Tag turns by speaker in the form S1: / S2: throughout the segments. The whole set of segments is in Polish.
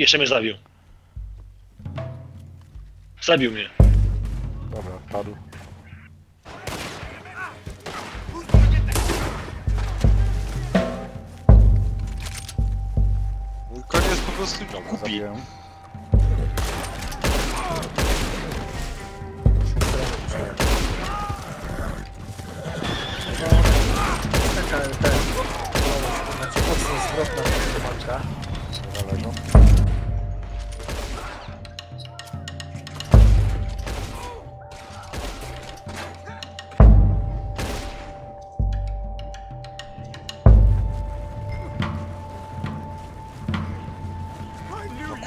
S1: Jeszcze mnie zabił. Zabił mnie.
S2: Dobra, padł.
S3: Koniec po prostu
S2: Dobra,
S3: kupi.
S2: zabiłem.
S4: Taka, ten, znaczy mocno zwrotna walka.
S2: Dobra, leżą.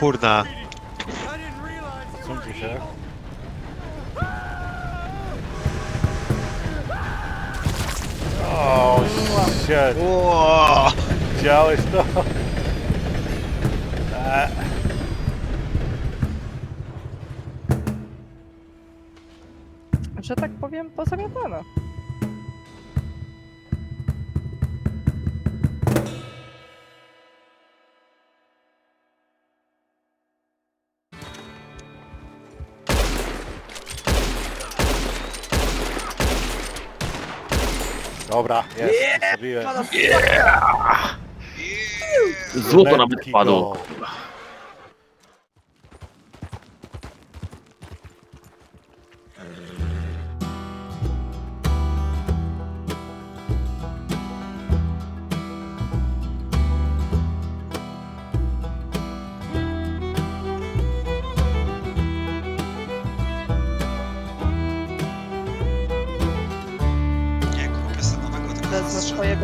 S3: Kurna.
S2: Odsuńcie się. O, shit. Widziałeś to? E,
S5: Że tak powiem, pozamiatano.
S2: Dobra, jest, zabiłem.
S1: Złoto nawet
S2: go.
S1: padło.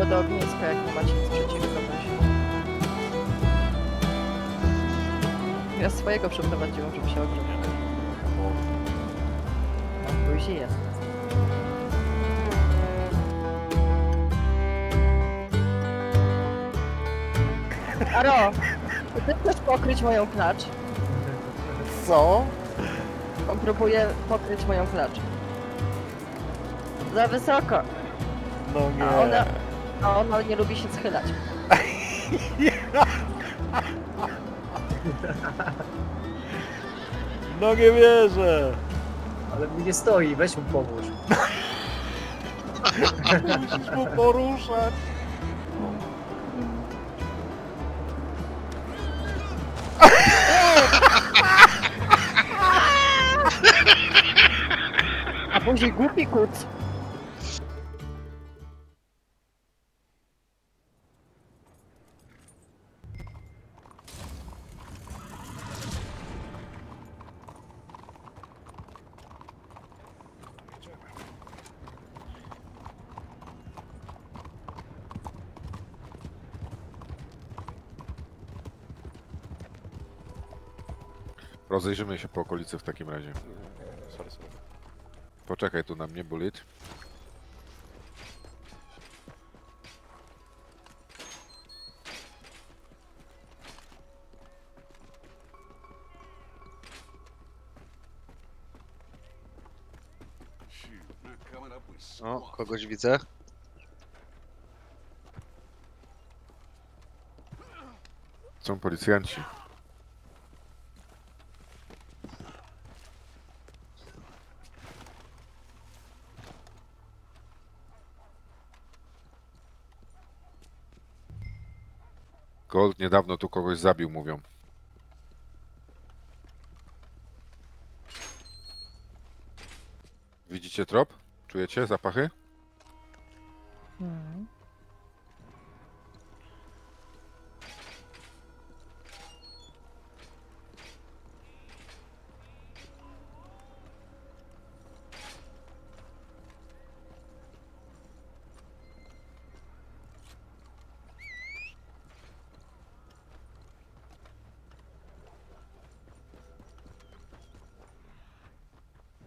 S5: Swojego do ogniska, jak nie macie nic przeciwko weź. Ja swojego przeprowadziłam, żeby się ogrzał. Tam buzi jest. Aro, czy ty chcesz pokryć moją klacz?
S2: Co?
S5: On próbuje pokryć moją klacz. Za wysoko,
S2: No nie.
S5: a ona, a ona nie lubi się schylać.
S2: No nie wierzę.
S4: Ale mi nie stoi, weź mu pomóż.
S2: Musisz mu poruszać.
S5: A później głupi kuc.
S6: Rozejrzymy się po okolicy w takim razie.
S2: Sorry, sorry.
S6: Poczekaj tu na mnie, Bullet.
S3: O, kogoś widzę.
S6: Są policjanci. Gold niedawno tu kogoś zabił, mówią. Widzicie trop? Czujecie zapachy?
S5: Hmm.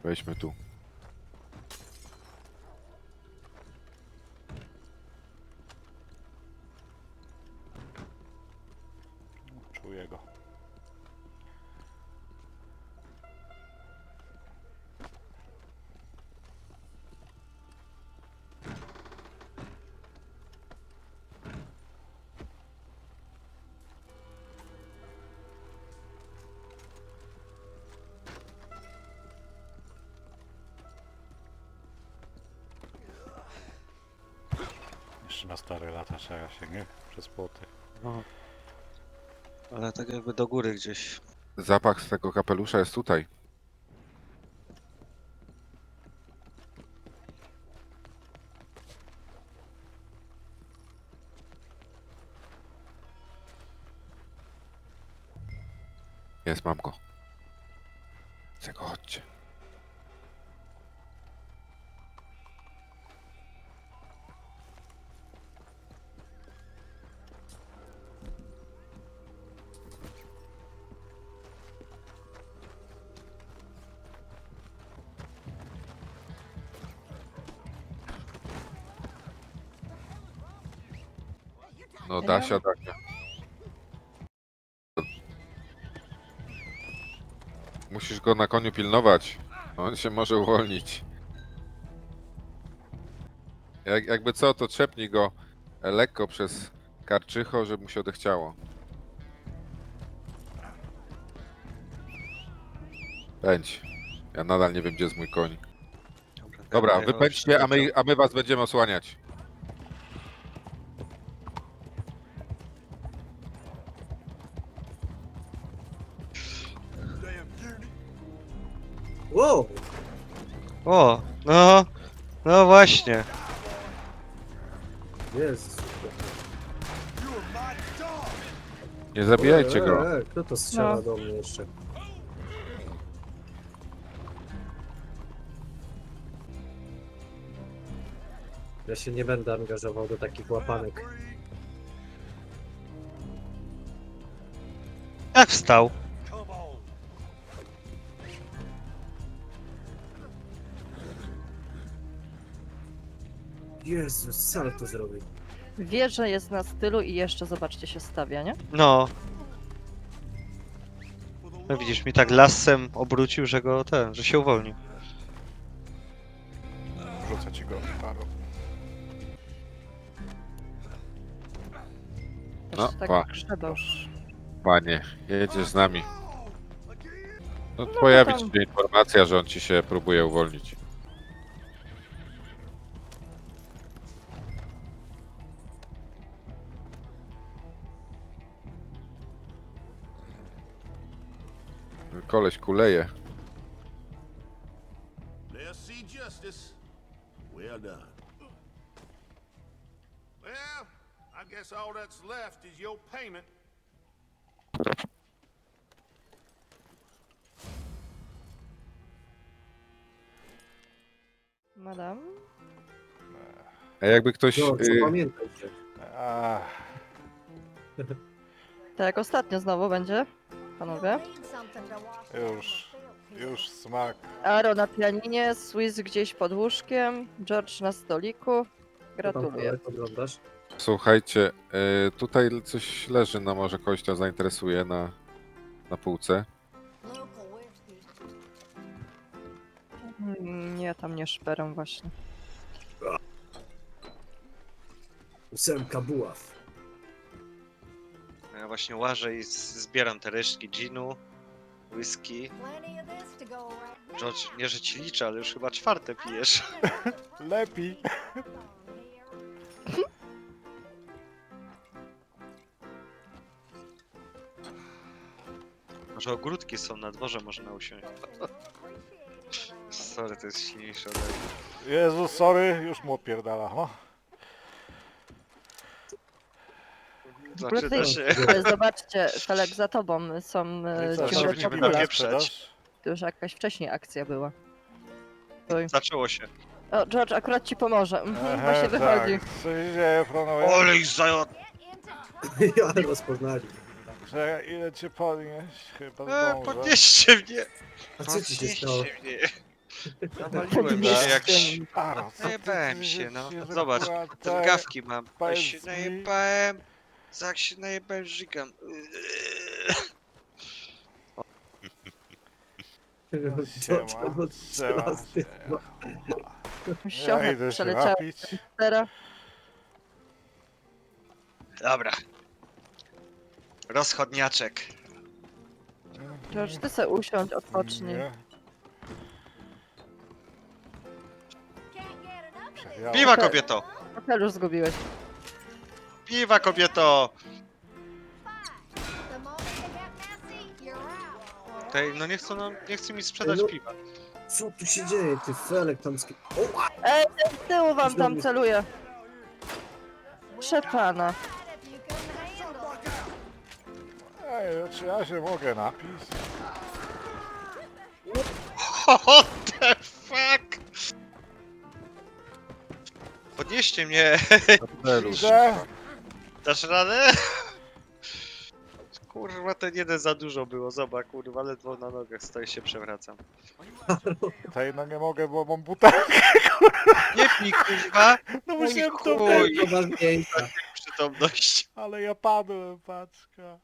S6: Weźmy tu.
S2: Na stare lata trzeba się, nie? Przez płoty.
S3: No. Ale tak jakby do góry gdzieś.
S6: Zapach z tego kapelusza jest tutaj. Jest, mam go. Chcę go, chodźcie. No Dasia, Dasia. Musisz go na koniu pilnować. On się może uwolnić. Jak, jakby co, to trzepnij go lekko przez karczycho, żeby mu się odechciało. Pędź. Ja nadal nie wiem, gdzie jest mój koń. Dobra, wypędźcie, a my, a my was będziemy osłaniać.
S4: Wow!
S3: O, no, no właśnie.
S4: Jezus.
S6: Nie zabijajcie go.
S4: E, e, kto to strzela
S5: No.
S4: do mnie jeszcze? Ja się nie będę angażował do takich łapanek.
S3: Jak wstał?
S4: Jezus, salto zrobił.
S5: Wieża jest na stylu i jeszcze zobaczcie się stawia, nie?
S3: No. No widzisz, mi tak lasem obrócił, że go ten, że się uwolnił.
S2: Rzucę ci go, Paro.
S6: No,
S5: Jeszcze tak
S6: pa.
S5: grzebał.
S6: Panie, jedziesz z nami. No,
S5: to
S6: pojawi
S5: tam-
S6: ci się informacja, że on ci się próbuje uwolnić. Koleś kuleje.
S7: They'll see justice. Well done. Well, I guess all that's left is your payment.
S5: Madam?
S6: A jakby ktoś...
S4: No, co
S6: y,
S4: pamiętajcie.
S2: Ach,
S5: Tak jak ostatnio znowu będzie, panowie.
S2: już, już smak.
S5: Aro na pianinie, Swiss gdzieś pod łóżkiem, George na stoliku. Gratuluję.
S4: Oglądasz?
S6: Słuchajcie, y, tutaj coś leży, no może kogoś to zainteresuje na, na półce.
S5: Mm, Nie, tam nie szperę właśnie.
S4: Ósemka buław.
S3: Właśnie łażę i zbieram te resztki ginu, whisky. George, nie że ci liczę, ale już chyba czwarte pijesz.
S2: Lepiej.
S3: Może ogródki są na dworze, można usiąść. Sorry, to jest silniejsze ode mnie.
S2: Jezu, sorry, już mu odpierdala, no.
S3: Znaczy, da się.
S5: Zobaczcie, Felek, za tobą są
S2: No
S5: e,
S2: co,
S5: ciągle? To już jakaś wcześniej akcja była. Oj.
S3: Zaczęło się.
S5: O, George akurat ci pomoże. Mhm, właśnie wychodzi.
S2: Tak. Co się dzieje, panowie?
S3: Ole ich zajął!
S4: Ale rozpoznali.
S2: Że ile cię podnieść? Chyba
S3: E,
S2: zdążę.
S3: podnieście mnie!
S4: A co ci się stało?
S3: Podnieście mnie! Nawaliłem się jak...
S2: Paro, co ty
S3: Najebałem
S2: tu
S3: się, no. Zobacz,
S2: zakłada?
S3: Drgawki mam. Ja się
S2: powiedz mi.
S3: najebałem. Jak się najebałem, żygam.
S2: Siema, siema,
S4: strzela z tym?
S2: siema. Ja
S5: Siochę
S2: idę się
S5: przeleciała
S2: napić.
S5: teraz.
S3: Dobra. Rozchodniaczek.
S5: George, ty se usiądź, odpocznij.
S2: Nie. Przewiało.
S3: Piwa kobieto!
S5: Hotel już zgubiłeś.
S3: Piwa, kobieto! Tej, no nie chcą nam, nie chce mi sprzedać
S4: No.
S3: piwa.
S4: Co tu się dzieje, ty felek tam sk... O,
S5: Ej, z tyłu wam tam celuje. Szepana.
S2: Ej, czy ja się mogę napić?
S3: What the fuck? Podnieście mnie.
S2: Idę.
S3: dasz radę? Kurwa, ten jeden za dużo było, zobacz, kurwa, ledwo na nogach stoi się przewracam.
S2: Tej no nie mogę, bo mam butelkę.
S3: Nie pij, kurwa!
S2: No musiałem to
S3: chuj.
S4: ważniejsza.
S3: Przytomność.
S2: ale ja padłem, paczka.